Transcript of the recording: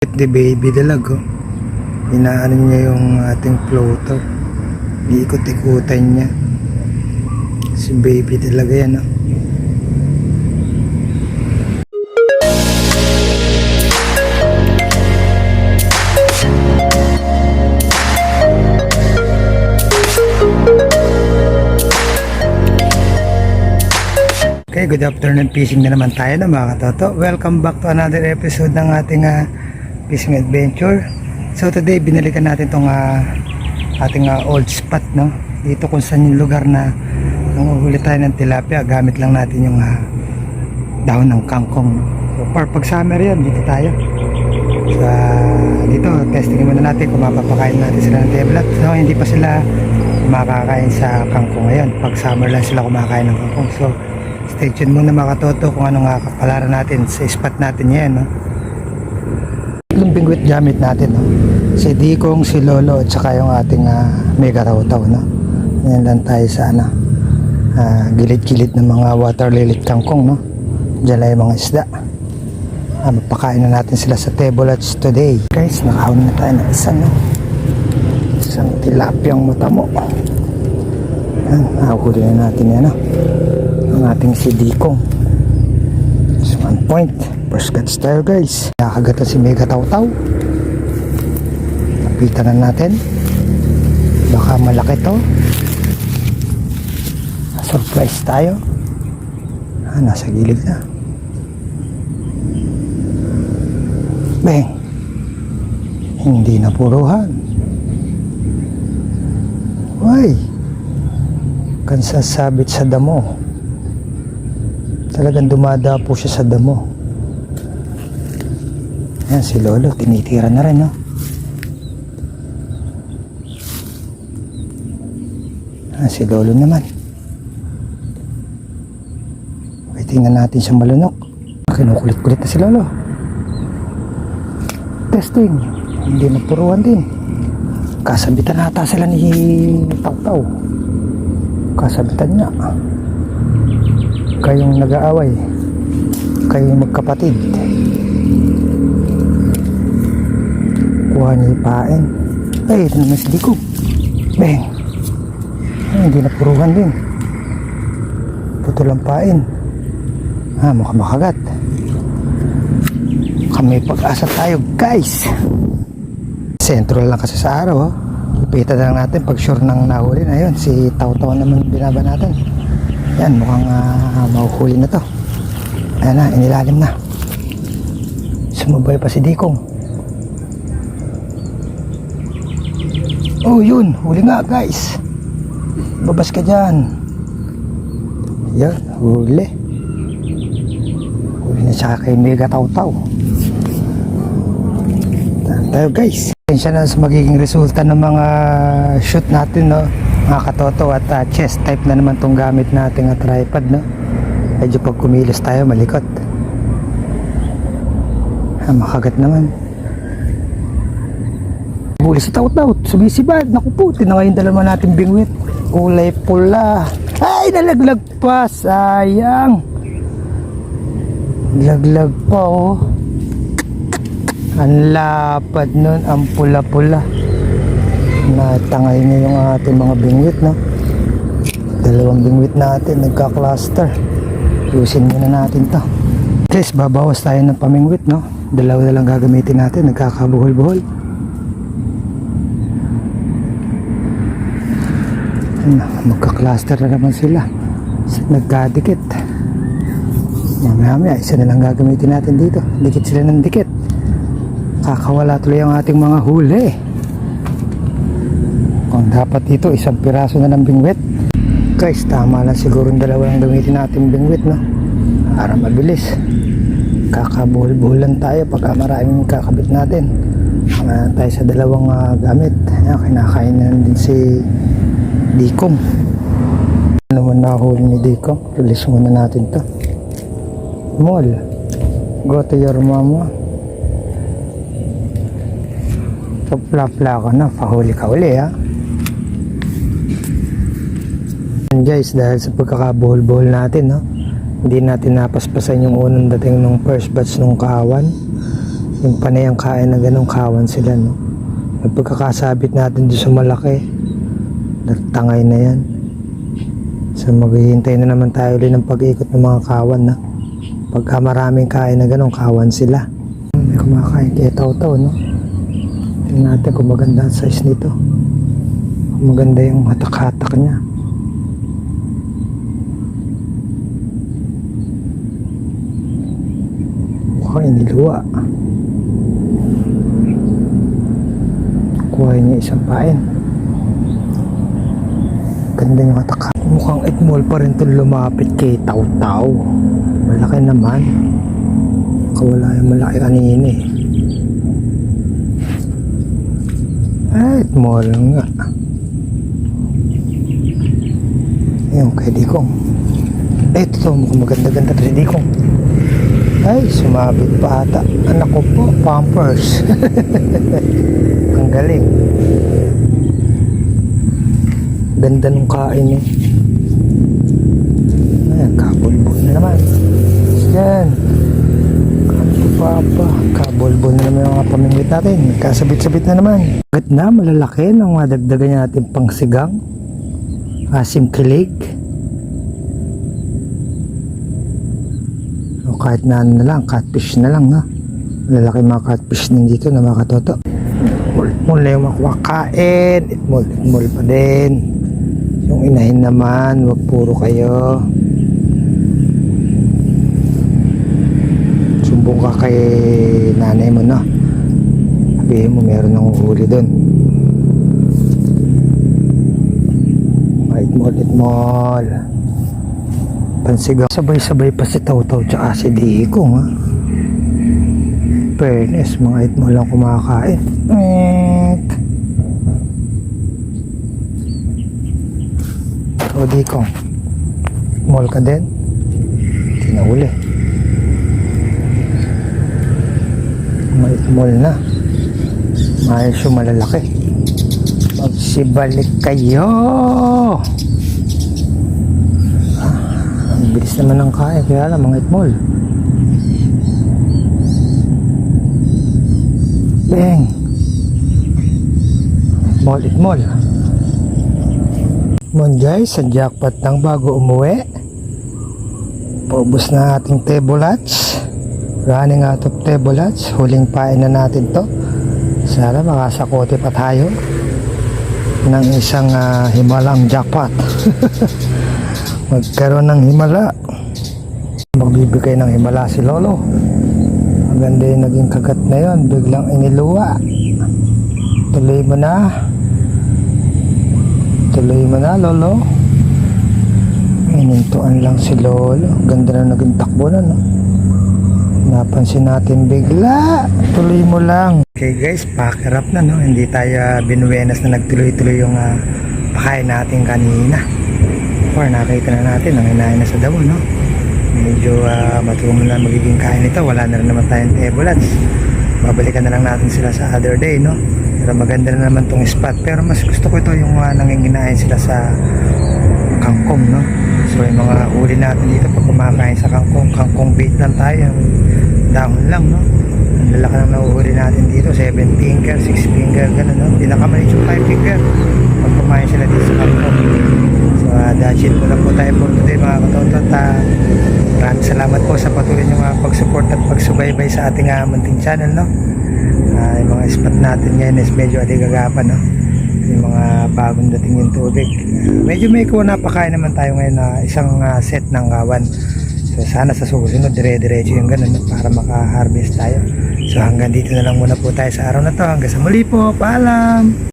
the baby dalag oh. Inaano niya yung ating floater. Iikot-ikutan niya. Si baby talaga yan oh. Okay, good afternoon fishing na naman tayo na mga katoto. Welcome back to another episode ng ating ah, fishing adventure. So today binalikan natin tong ah, ating ah, old spot no. Dito kung saan yung lugar na nanguhuli tayo ng tilapia gamit lang natin yung ah, dahon ng kangkong. So for pag summer yan, dito tayo. Sa dito, testing muna natin kung mapapakain natin sila ng teblat. No, hindi pa sila makakain sa kangkong ngayon. Pag summer lang sila kumakain ng kangkong. So stay tuned muna mga katoto kung ano nga kapalaran natin sa spot natin yan. No? Yung bingwit gamit natin. No? Si Dikong, si Lolo, at saka yung ating ah, mega taw-taw. No? Yan lang tayo sa ano, ah, gilid-gilid ng mga water lilit kangkong. No? Diyan lang yung mga isda. Ah, mapakain na natin sila sa table lots today. Guys, nakahon na tayo ng isang, no? isang tilapiyang mutamo. Yan, nakahuli na natin yan. No? ang ating si Dikong. It's one point. First catch tayo guys. Nakagatan si Mega Taw-Taw. Lapitan na natin. Baka malaki to. Surprise tayo. Ah, nasa gilid na. Beng. Hindi na puruhan. Why? Kan sasabit sa damo talagang dumada po siya sa damo yan si lolo tinitira na rin no? Yan si lolo naman. Okay tingnan natin siyang malunok. Kinukulit-kulit na si lolo. Testing. Hindi napuruan din. Kasabitan nata sila ni Tau-Tau kasabitan niya. Kayong nag-aaway. Kayong magkapatid. kuha niyo yung pain. Ay ito naman si Diko beng. Ay, hindi napuruhan din. Putol ang pain. Ah mukhang makagat. Kami pag-asa tayo guys. Sentro lang kasi sa araw oh. Pita na lang natin pag sure nang nahuli na yun. Si Tau Tau naman binaba natin. Yan, mukhang uh, mahuhuli na to. Ayan na, inilalim na. Sumabay pa si Dikong. Oh, yun. Huli nga, guys. Babas ka dyan. Yan, huli. Huli na siya kay Mega Taw-Taw. Tayo guys. Siya na sa magiging resulta ng mga shoot natin, no? mga katoto at uh, chest type na naman tong gamit nating uh, tripod no medyo pag kumilos tayo malikot ah, makagat naman huli si taut taut sumisibad naku po tinangayin dalawa natin bingwit. Kulay pula. Ay nalaglag pa sayang. Laglag pa oh. Ang lapad nun ang pula pula natangay niya yung ating mga bingwit no? Dalawang bingwit natin nagka-cluster. Ayusin muna natin to. Guys babawas tayo ng pamingwit no? Dalawa na lang gagamitin natin nagkakabuhol-buhol magka-cluster na naman sila. Nagkadikit. Mamaya mamaya isa na lang gagamitin natin dito. Dikit sila ng dikit. Kakawala tuloy ang ating mga huli. Kung dapat dito isang piraso na ng bingwit. Guys tama lang siguro dalawa ang gamitin natin bingwit no? Para mabilis. Kakabuhol-buholan tayo pagka maraming kakabit natin. Uh, tayo sa dalawang uh, gamit. Ayan, kinakain na din si Dikong ano man nahuli ni Dikong release muna natin to Mall go to your mama Kapla-pla ka na, pahuli ka uli ha. Yan guys, dahil sa pagkakabuhol-buhol natin, no? hindi natin napaspasan yung unang dating ng first batch ng kawan. Yung panay ang kain na ganong kawan sila, no? At pagkakasabit natin doon sa malaki, nagtangay na yan. So maghihintay na naman tayo ulit ng pag-ikot ng mga kawan, na. Pagka maraming kain na ganong kawan sila. May kumakain kaya tao-tao, no? Tingnan natin kung maganda ang size nito. Kung maganda yung hatak-hatak niya. Mukhang iniluwa. Kuha niya isang pain. Ganda yung hatak Mukhang itmol pa rin itong lumapit kay Tau Tau. Malaki naman. Kawala yung malaki kanina eh. Ah, itmol nga. Ayun, kay Dikong. Eh, ito to, mukhang maganda-ganda si Dikong. Ay, sumabit pa ata. Anak ko po, Pampers. Ang galing. Ganda nung kain eh. Ayan, kabulbul na naman. Yan. Papa, kabulbul na naman yung mga pamingwit natin. Kasabit-sabit na naman. Agad na, malalaki ng madagdagan natin pang sigang. Asim kilig. O kahit na ano na lang, catfish na lang ha. Malalaki mga catfish din dito na mga katoto. Mula yung makwakain, itmol, itmol pa din. Yung inahin naman, wag puro kayo. Sumbong ka kay nanay mo, no? Sabihin mo, meron ng huli doon. Itmol, itmol. Pansigaw. Sabay-sabay pa si Tawtaw tsaka si Dikong, ha? Fairness, mga itmol lang kumakain. Eek. O Dikong, mall ka din? Tinahuli. May mall na. Maayos yung malalaki. Magsibalik kayo! Ah, ang bilis naman ng kain, kaya lang mga itmol. Beng! Itmol, itmol. Mon guys, sa jackpot ng bago umuwi. Paubos na ating tebulats. Running out of tebulats. Huling pain na natin to. Sana makasakote pa tayo ng isang ah, himalang jackpot. Magkaroon ng himala. Magbibigay ng himala si Lolo. Maganda yung naging kagat na yon. Biglang iniluwa. Tuloy mo na. Tuloy mo na, Lolo. Inintuan lang si Lolo. Ganda na naging takbo na, no? Napansin natin bigla. Tuloy mo lang. Okay guys, pakirap na, no? Hindi tayo binuwenas na nagtuloy-tuloy yung ah, pakain natin kanina. Or nakita na natin, ang hinahin na sa damo, no? Medyo uh, matumo na magiging kain nito. Wala na rin naman tayong tablets. Babalikan na lang natin sila sa other day, no? Pero maganda na naman tong spot. Pero mas gusto ko ito yung uh, nanginginain sila sa kangkong, no? So yung mga uli natin dito pag kumakain sa kangkong, kangkong bait lang tayo. Dahon lang, no? Ang lalaki ng nahuhuli natin dito, 7 finger, 6 finger, gano'n, no? Pinakamalit yung 5 finger pag kumain sila dito sa kangkong. So uh, that's it muna po tayo for today mga katotot. Uh, maraming salamat po sa patuloy nyo mga pag-support at pagsubaybay sa ating uh, munting channel, no? Ah, yung mga spot natin ngayon is medyo aligagapan no? yung mga bagong dating yung tubig. Ah, medyo may kuha napakain naman tayo ngayon na isang ah, set ng kawan so sana sa susunod dire-diretso yung ganun no? para maka-harvest tayo. So hanggang dito na lang muna po tayo sa araw na to. Hanggang sa muli po. Paalam